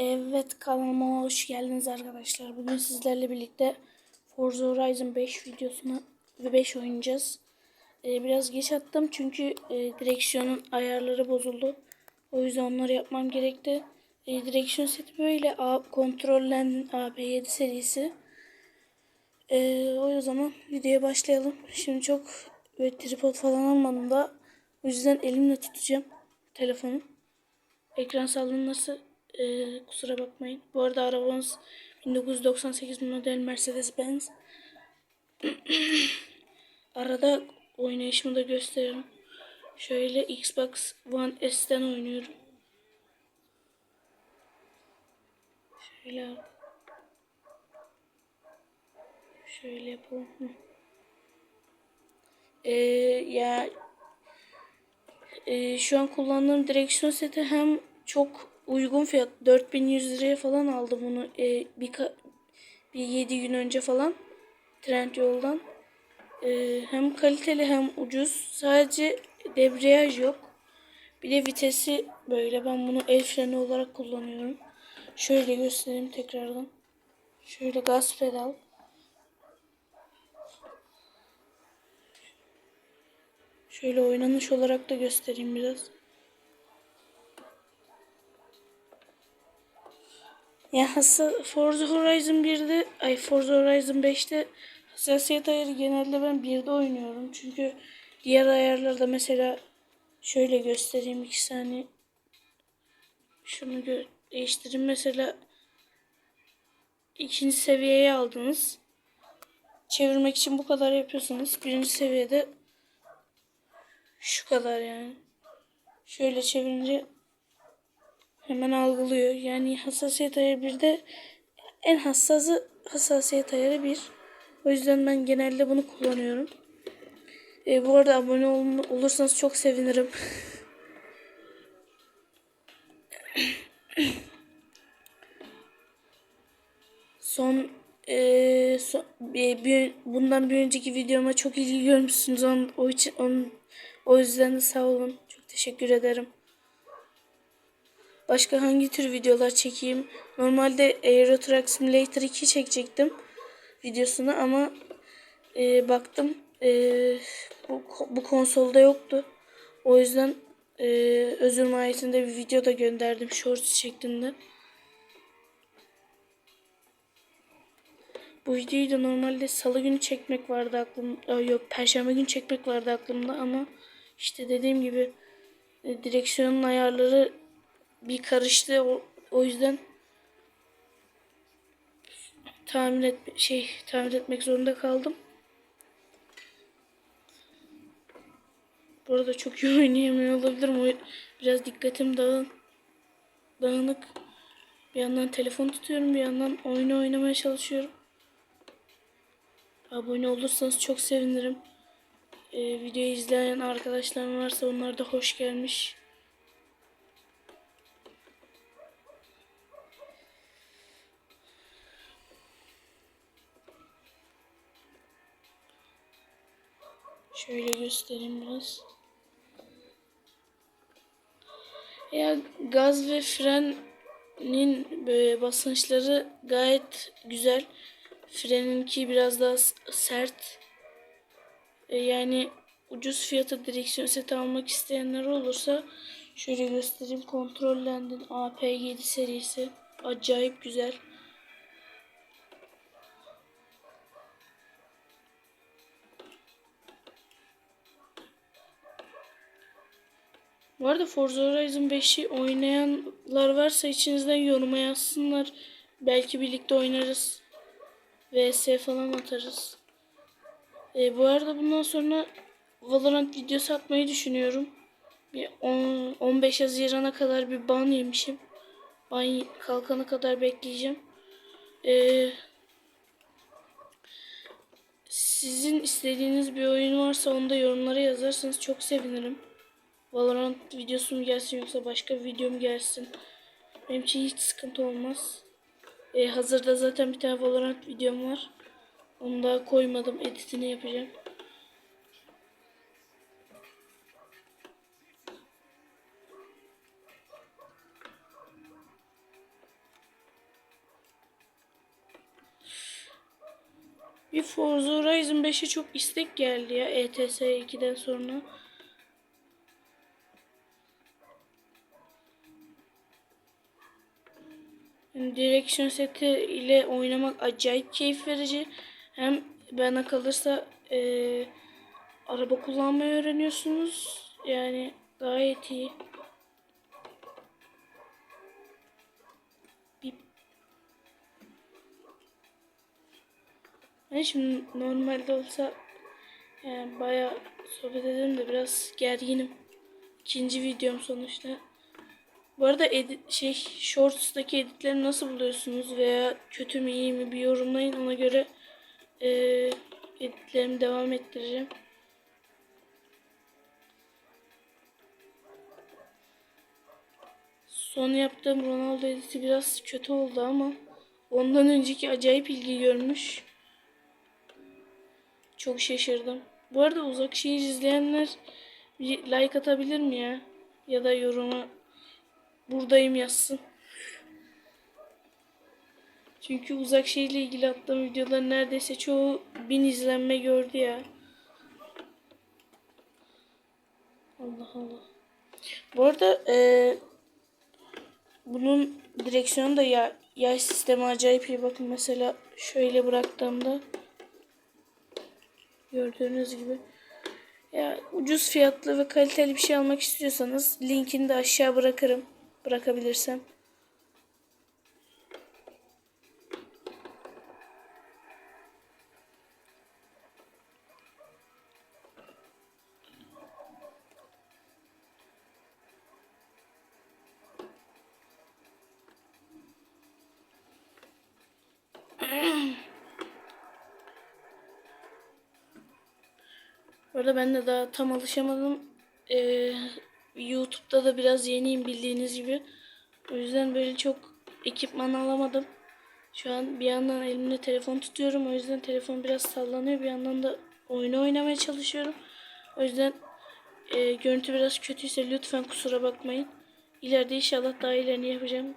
Evet kanalıma hoş geldiniz arkadaşlar. Bugün sizlerle birlikte Forza Horizon 5 videosuna ve 5 oynayacağız. Ee, biraz geç attım çünkü e, direksiyonun ayarları bozuldu. O yüzden onları yapmam gerekti. E, direksiyon seti böyle A, kontrollen AB7 serisi. E, o zaman videoya başlayalım. Şimdi çok böyle tripod falan almadım da o yüzden elimle tutacağım telefonu. Ekran sallanması e, kusura bakmayın. Bu arada arabamız 1998 model Mercedes-Benz. Arada oynayışımı da gösteririm. Şöyle Xbox One S'ten oynuyorum. Şöyle Şöyle yapalım. Ee, ya e, şu an kullandığım direksiyon seti hem çok uygun fiyat 4100 liraya falan aldım bunu e, bir, bir 7 gün önce falan Trendyol'dan. E, hem kaliteli hem ucuz. Sadece debriyaj yok. Bir de vitesi böyle ben bunu el freni olarak kullanıyorum. Şöyle göstereyim tekrardan. Şöyle gaz pedal. Şöyle oynanış olarak da göstereyim biraz. Ya hassa Forza Horizon 1'de ay Forza Horizon 5'te hassasiyet ayarı genelde ben 1'de oynuyorum. Çünkü diğer ayarlarda mesela şöyle göstereyim iki saniye. Şunu gö- değiştireyim mesela ikinci seviyeye aldınız. Çevirmek için bu kadar yapıyorsunuz. Birinci seviyede şu kadar yani. Şöyle çevirince hemen algılıyor. Yani hassasiyet ayarı bir de en hassası hassasiyet ayarı bir. O yüzden ben genelde bunu kullanıyorum. E, bu arada abone ol olursanız çok sevinirim. Son, e, son bir, bir- bundan bir önceki videoma çok ilgi görmüşsünüz. Onun, o için onun, o yüzden de sağ olun. Çok teşekkür ederim. Başka hangi tür videolar çekeyim? Normalde Euro Truck Simulator 2 çekecektim videosunu ama e, baktım e, bu, bu konsolda yoktu. O yüzden e, özür mahiyetinde bir video da gönderdim shorts şeklinde. Bu videoyu da normalde salı günü çekmek vardı aklımda. Yok perşembe günü çekmek vardı aklımda ama işte dediğim gibi e, direksiyonun ayarları bir karıştı o, o yüzden tamir et şey tamir etmek zorunda kaldım. Bu arada çok iyi oynayamıyor olabilirim. Biraz dikkatim dağın, dağınık. Bir yandan telefon tutuyorum, bir yandan oyunu oynamaya çalışıyorum. Abone olursanız çok sevinirim. Ee, videoyu izleyen arkadaşlarım varsa onlar da hoş gelmiş. Şöyle göstereyim biraz. Ya gaz ve frenin böyle basınçları gayet güzel. Freninki biraz daha sert. E, yani ucuz fiyata direksiyon seti almak isteyenler olursa şöyle göstereyim. Kontrollendin AP7 serisi. Acayip güzel. Bu arada Forza Horizon 5'i oynayanlar varsa içinizden yoruma yazsınlar. Belki birlikte oynarız. VS falan atarız. E, bu arada bundan sonra Valorant videosu atmayı düşünüyorum. Bir 10, 15 Haziran'a kadar bir ban yemişim. Ban kalkana kadar bekleyeceğim. E, sizin istediğiniz bir oyun varsa onu da yorumlara yazarsanız çok sevinirim. Valorant videosu mu gelsin yoksa başka videom gelsin. Benim için hiç sıkıntı olmaz. Ee, hazırda zaten bir tane Valorant videom var. Onu da koymadım. Editini yapacağım. Bir Forza Horizon 5'e çok istek geldi ya ETS 2'den sonra. Direksiyon seti ile oynamak acayip keyif verici. Hem bana kalırsa eee, araba kullanmayı öğreniyorsunuz. Yani gayet iyi. Bip. Ben şimdi normalde olsa yani bayağı sohbet ederim de biraz gerginim. İkinci videom sonuçta. Bu arada edit, şey Shorts'taki editleri nasıl buluyorsunuz veya kötü mü iyi mi bir yorumlayın ona göre eee editlerimi devam ettireceğim. Son yaptığım Ronaldo editi biraz kötü oldu ama ondan önceki acayip ilgi görmüş. Çok şaşırdım. Bu arada uzak şehir izleyenler bir like atabilir mi ya? Ya da yoruma buradayım yazsın. Çünkü uzak şehirle ilgili attığım videoların neredeyse çoğu bin izlenme gördü ya. Allah Allah. Bu arada eee bunun direksiyonu da ya, yay sistemi acayip iyi. Bakın mesela şöyle bıraktığımda gördüğünüz gibi ya ucuz fiyatlı ve kaliteli bir şey almak istiyorsanız linkini de aşağı bırakırım. Bırakabilirsem. Bu arada ben de daha tam alışamadım. Ee, YouTube'da da biraz yeniyim bildiğiniz gibi. O yüzden böyle çok ekipman alamadım. Şu an bir yandan elimde telefon tutuyorum. O yüzden telefon biraz sallanıyor. Bir yandan da oyunu oynamaya çalışıyorum. O yüzden e, görüntü biraz kötüyse lütfen kusura bakmayın. İleride inşallah daha iyilerini yapacağım.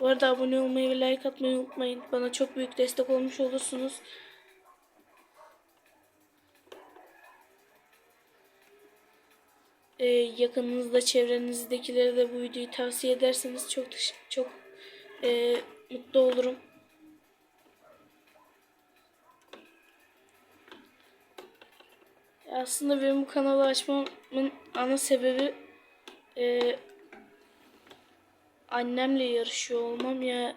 Bu arada abone olmayı ve like atmayı unutmayın. Bana çok büyük destek olmuş olursunuz. Ee, yakınınızda, çevrenizdekilere de bu videoyu tavsiye ederseniz çok çok e, mutlu olurum. Aslında benim bu kanalı açmamın ana sebebi e, annemle yarışıyor olmam ya.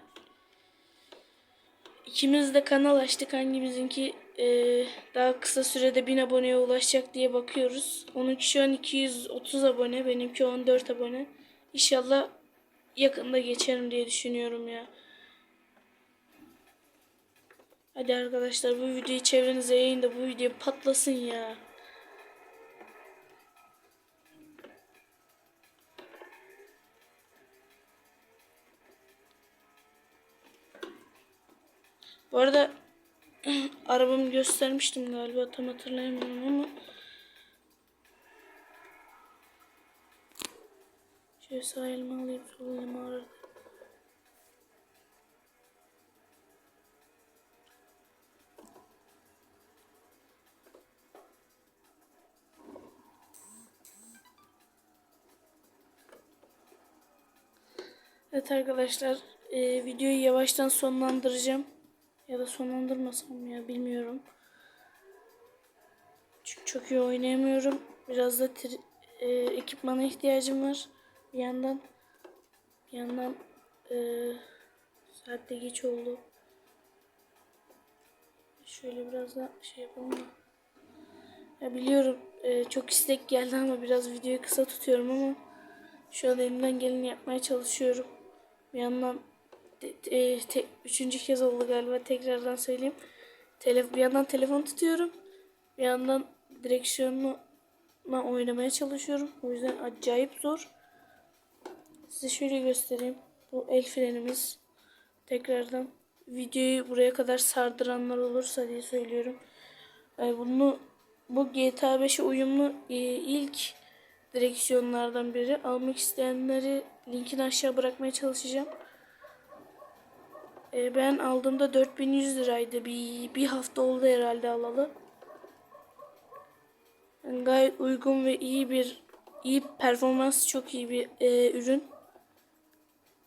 İkimiz de kanal açtık hangimizinki e, daha kısa sürede 1000 aboneye ulaşacak diye bakıyoruz. Onunki şu an 230 abone, benimki 14 abone. İnşallah yakında geçerim diye düşünüyorum ya. Hadi arkadaşlar bu videoyu çevrenize yayın da bu video patlasın ya. Bu arada arabamı göstermiştim galiba tam hatırlayamıyorum ama şöyle sağ elimi alayım sol elimi. Evet arkadaşlar e, videoyu yavaştan sonlandıracağım. Ya da sonlandırmasam ya bilmiyorum. Çünkü çok iyi oynayamıyorum. Biraz da tri- e, ekipmana ihtiyacım var. Bir yandan bir yandan e, saat de geç oldu. Şöyle biraz da şey yapalım da. Ya biliyorum e, çok istek geldi ama biraz videoyu kısa tutuyorum ama şu an elimden geleni yapmaya çalışıyorum. Bir yandan te- te- üçüncü kez oldu galiba tekrardan söyleyeyim. Tele bir yandan telefon tutuyorum. Bir yandan direksiyonla oynamaya çalışıyorum. O yüzden acayip zor. Size şöyle göstereyim. Bu el frenimiz. Tekrardan videoyu buraya kadar sardıranlar olursa diye söylüyorum. Ee, bunu bu GTA 5'e uyumlu e, ilk direksiyonlardan biri. Almak isteyenleri linkini aşağı bırakmaya çalışacağım. E, ben aldığımda 4100 liraydı. Bir, bir hafta oldu herhalde alalı. Gayet uygun ve iyi bir iyi performans çok iyi bir e, ürün.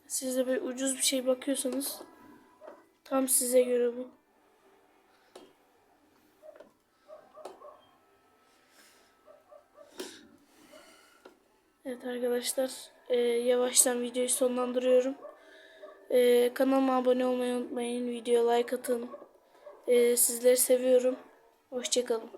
Siz de böyle ucuz bir şey bakıyorsanız tam size göre bu. Evet arkadaşlar e, yavaştan videoyu sonlandırıyorum. E, kanalıma abone olmayı unutmayın. Videoya like atın. E, sizleri seviyorum. Hoşçakalın.